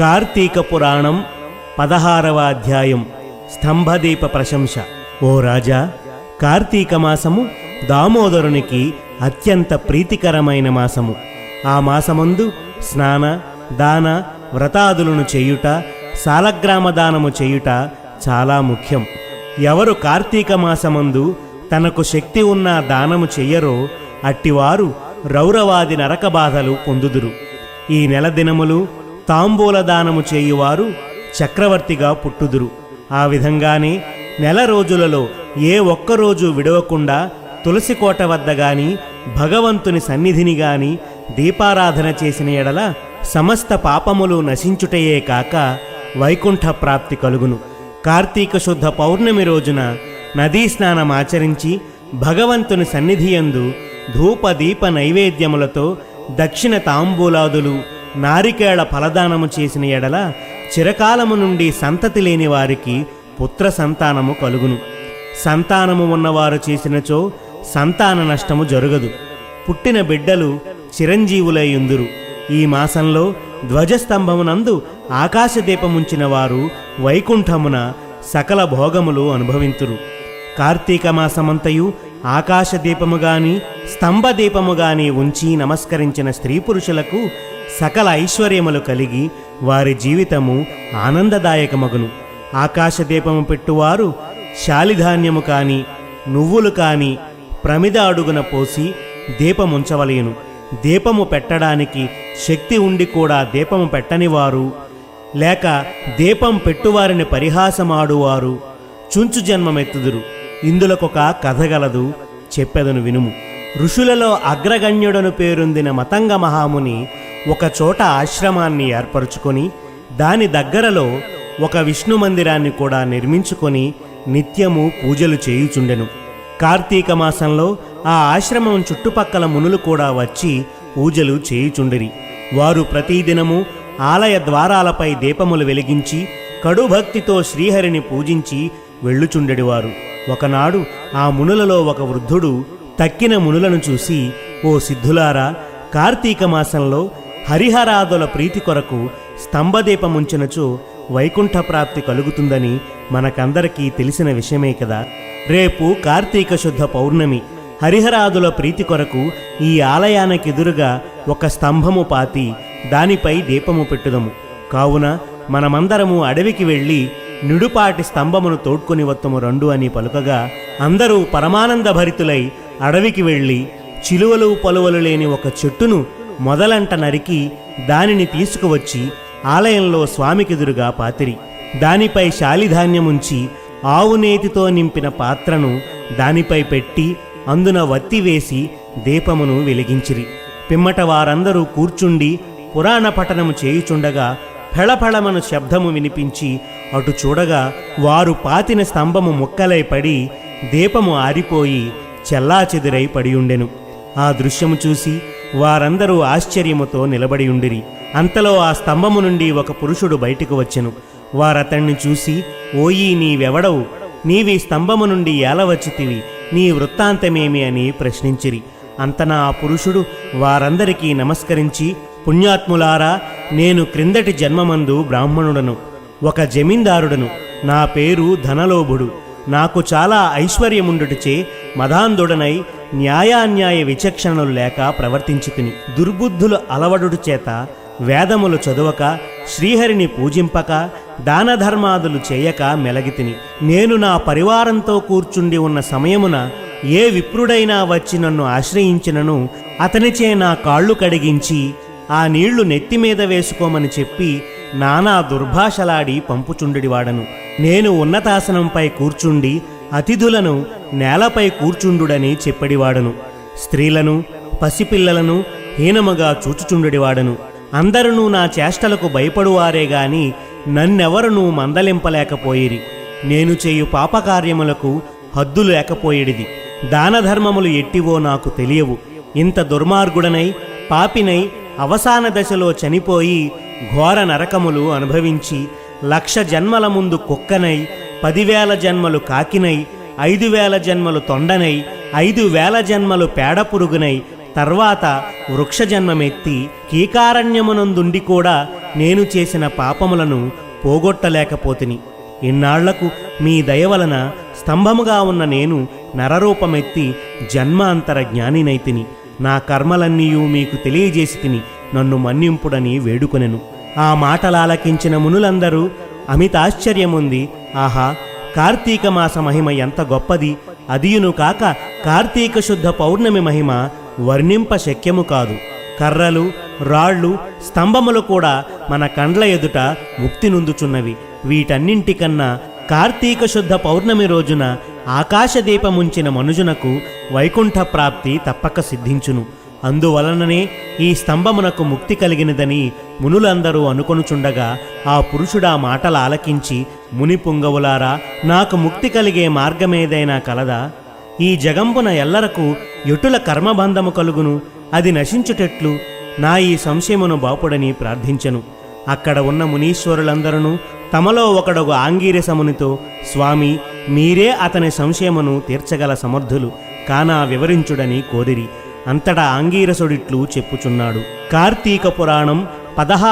కార్తీక పురాణం పదహారవ అధ్యాయం. స్తంభదీప ప్రశంస. ఓ రాజా కార్తీక మాసము దామోదరునికి అత్యంత ప్రీతికరమైన మాసము. ఆ మాసమందు స్నాన దాన వ్రతాదులను చేయుట సాలగ్రామ దానము చేయుట చాలా ముఖ్యం. ఎవరు కార్తీక మాసమందు తనకు శక్తి ఉన్న దానము చెయ్యరో అట్టివారు రౌరవాది నరక బాధలు పొందుదురు. ఈ నెల దినములు తాంబూల దానము చేయువారు చక్రవర్తిగా పుట్టుదురు. ఆ విధంగానే నెల రోజులలో ఏ ఒక్కరోజు విడవకుండా తులసి కోట వద్ద గాని భగవంతుని సన్నిధిని గాని దీపారాధన చేసిన ఎడల సమస్త పాపములు నశించుటయే కాక వైకుంఠ ప్రాప్తి కలుగును. కార్తీక శుద్ధ పౌర్ణమి రోజున నదీ స్నానం ఆచరించి భగవంతుని సన్నిధియందు ధూప దీప నైవేద్యములతో దక్షిణ తాంబూలాదులు నారికేళ ఫలదానము చేసిన ఎడల చిరకాలము నుండి సంతతి లేని వారికి పుత్ర సంతానము కలుగును. సంతానము ఉన్నవారు చేసినచో సంతాన నష్టము జరగదు. పుట్టిన బిడ్డలు చిరంజీవులయ్యుందురు ఈ మాసంలో ధ్వజస్తంభమునందు ఆకాశదీపముంచిన వారు వైకుంఠమున సకల భోగములు అనుభవింతురు. కార్తీక మాసమంతయు ఆకాశదీపముగాని స్తంభదీపముగాని ఉంచి నమస్కరించిన స్త్రీ పురుషులకు సకల ఐశ్వర్యములు కలిగి వారి జీవితము ఆనందదాయకమగును. ఆకాశదీపము పెట్టువారు శాలిధాన్యము కాని నువ్వులు కాని ప్రమిద అడుగున పోసి దీపముంచవలేను. దీపము పెట్టడానికి శక్తి ఉండి కూడా దీపము పెట్టనివారు లేక దీపం పెట్టువారిని పరిహాసమాడువారు చుంచు జన్మమెత్తుదురు. ఇందులకొక కథ గలదు చెప్పెదను వినుము. ఋషులలో అగ్రగణ్యుడను పేరొందిన మతంగ మహాముని ఒకచోట ఆశ్రమాన్ని ఏర్పరచుకొని దాని దగ్గరలో ఒక విష్ణు మందిరాన్ని కూడా నిర్మించుకొని నిత్యము పూజలు చేయుచుండెను. కార్తీక మాసంలో ఆ ఆశ్రమం చుట్టుపక్కల మునులు కూడా వచ్చి పూజలు చేయుచుండిరి. వారు ప్రతిదినము ఆలయ ద్వారాలపై దీపములు వెలిగించి కడుభక్తితో శ్రీహరిని పూజించి వెళ్ళుచుండెడివారు. ఒకనాడు ఆ మునులలో ఒక వృద్ధుడు తక్కిన మునులను చూసి ఓ సిద్ధులారా కార్తీక మాసంలో హరిహరాదుల ప్రీతి కొరకు స్తంభదీపముంచినచో వైకుంఠ ప్రాప్తి కలుగుతుందని మనకందరికీ తెలిసిన విషయమే కదా. రేపు కార్తీక శుద్ధ పౌర్ణమి. హరిహరాదుల ప్రీతి కొరకు ఈ ఆలయానికెదురుగా ఒక స్తంభము పాతి దానిపై దీపము పెట్టుదము. కావున మనమందరము అడవికి వెళ్ళి నిడుపాటి స్తంభమును తోడ్కొని వత్తము రెండు అని పలుకగా అందరూ పరమానంద భరితులై అడవికి వెళ్ళి చిలువలు పలువలు లేని ఒక చెట్టును మొదలంట నరికి దానిని తీసుకువచ్చి ఆలయంలో స్వామికెదురుగా పాతిరి. దానిపై శాలిధాన్యముంచి ఆవు నేతితో నింపిన పాత్రను దానిపై పెట్టి అందున వత్తి వేసి దీపమును వెలిగించిరి. పిమ్మట వారందరూ కూర్చుండి పురాణ పఠనము చేయుచుండగా ఫెళఫళమను శబ్దము వినిపించి అటు చూడగా వారు పాతిన స్తంభము ముక్కలై పడి దీపము ఆరిపోయి చెల్లాచెదురై పడియుండెను. ఆ దృశ్యము చూసి వారందరూ ఆశ్చర్యముతో నిలబడి ఉండిరి. అంతలో ఆ స్తంభము నుండి ఒక పురుషుడు బయటికి వచ్చెను. వారతణ్ణి చూసి ఓయి నీవెవడవు? నీవి స్తంభము నుండి ఏలవచ్చితివి. నీ వృత్తాంతమేమి? అని ప్రశ్నించిరి. అంతనా ఆ పురుషుడు వారందరికీ నమస్కరించి పుణ్యాత్ములారా నేను క్రిందటి జన్మమందు బ్రాహ్మణుడను ఒక జమీందారుడను. నా పేరు ధనలోభుడు. నాకు చాలా ఐశ్వర్యముండుటచే మదాంధుడనై న్యాయాన్యాయ విచక్షణలు లేక ప్రవర్తించుకుని దుర్బుద్ధులు అలవడుడు చేత వేదములు చదువక శ్రీహరిని పూజింపక దానధర్మాదులు చేయక మెలగితిని. నేను నా పరివారంతో కూర్చుండి ఉన్న సమయమున ఏ విప్రుడైనా వచ్చి నన్ను ఆశ్రయించినను అతనిచే నా కాళ్ళు కడిగించి ఆ నీళ్ళు నెత్తి మీద వేసుకోమని చెప్పి నానా దుర్భాషలాడి పంపుచుండుడివాడను. నేను ఉన్నతాసనంపై కూర్చుండి అతిథులను నేలపై కూర్చుండుడని చెప్పడివాడను. స్త్రీలను పసిపిల్లలను హీనముగా చూచుచుండుడివాడను. అందరూ నా చేష్టలకు భయపడువారే గాని నన్నెవరునూ మందలింపలేకపోయిరి. నేను చేయు పాపకార్యములకు హద్దు లేకపోయేడిది. దానధర్మములు ఎట్టివో నాకు తెలియవు. ఇంత దుర్మార్గుడనై పాపినై అవసాన దశలో చనిపోయి ఘోర నరకములు అనుభవించి లక్ష జన్మల ముందు కుక్కనై పదివేల జన్మలు కాకినై ఐదు వేల జన్మలు తొండనై ఐదు వేల జన్మలు పేడ పురుగునై తర్వాత వృక్షజన్మమెత్తి కీకారణ్యమునందుండి కూడా నేను చేసిన పాపములను పోగొట్టలేకపోతిని. ఇన్నాళ్ళకు మీ దయ వలన స్తంభముగా ఉన్న నేను నరరూపమెత్తి జన్మాంతర జ్ఞానినైతిని. నా కర్మలన్నీయూ మీకు తెలియజేసి తిని నన్ను మన్నింపుడని వేడుకొనెను. ఆ మాటలాలకించిన మునులందరూ అమితాశ్చర్యముంది ఆహా కార్తీక మాస మహిమ ఎంత గొప్పది! అదియును కాక కార్తీక శుద్ధ పౌర్ణమి మహిమ వర్ణింప శక్యము కాదు. కర్రలు రాళ్ళు స్తంభములు కూడా మన కండ్ల ఎదుట ముక్తి నుందుచున్నవి. వీటన్నింటికన్నా కార్తీక శుద్ధ పౌర్ణమి రోజున ఆకాశదీపముంచిన మనుజునకు వైకుంఠ ప్రాప్తి తప్పక సిద్ధించును. అందువలననే ఈ స్తంభమునకు ముక్తి కలిగినదని మునులందరూ అనుకొనుచుండగా ఆ పురుషుడా మాటలు ఆలకించి ముని పుంగవులారా నాకు ముక్తి కలిగే మార్గమేదైనా కలదా? ఈ జగంబున ఎల్లరకు ఎటుల కర్మబంధము కలుగును? అది నశించుటెట్లు? నా ఈ సంశయమును బాపుడని ప్రార్థించెను. అక్కడ ఉన్న మునీశ్వరులందరూ తమలో ఒకడొక ఆంగీరసమునితో స్వామి మీరే అతని సంశయమును తీర్చగల సమర్థులు కానా వివరించుడని కోరిరి అంతటా ఆంగీరసుడిట్లు చెప్పుచున్నాడు. కార్తీక పురాణం పదహారు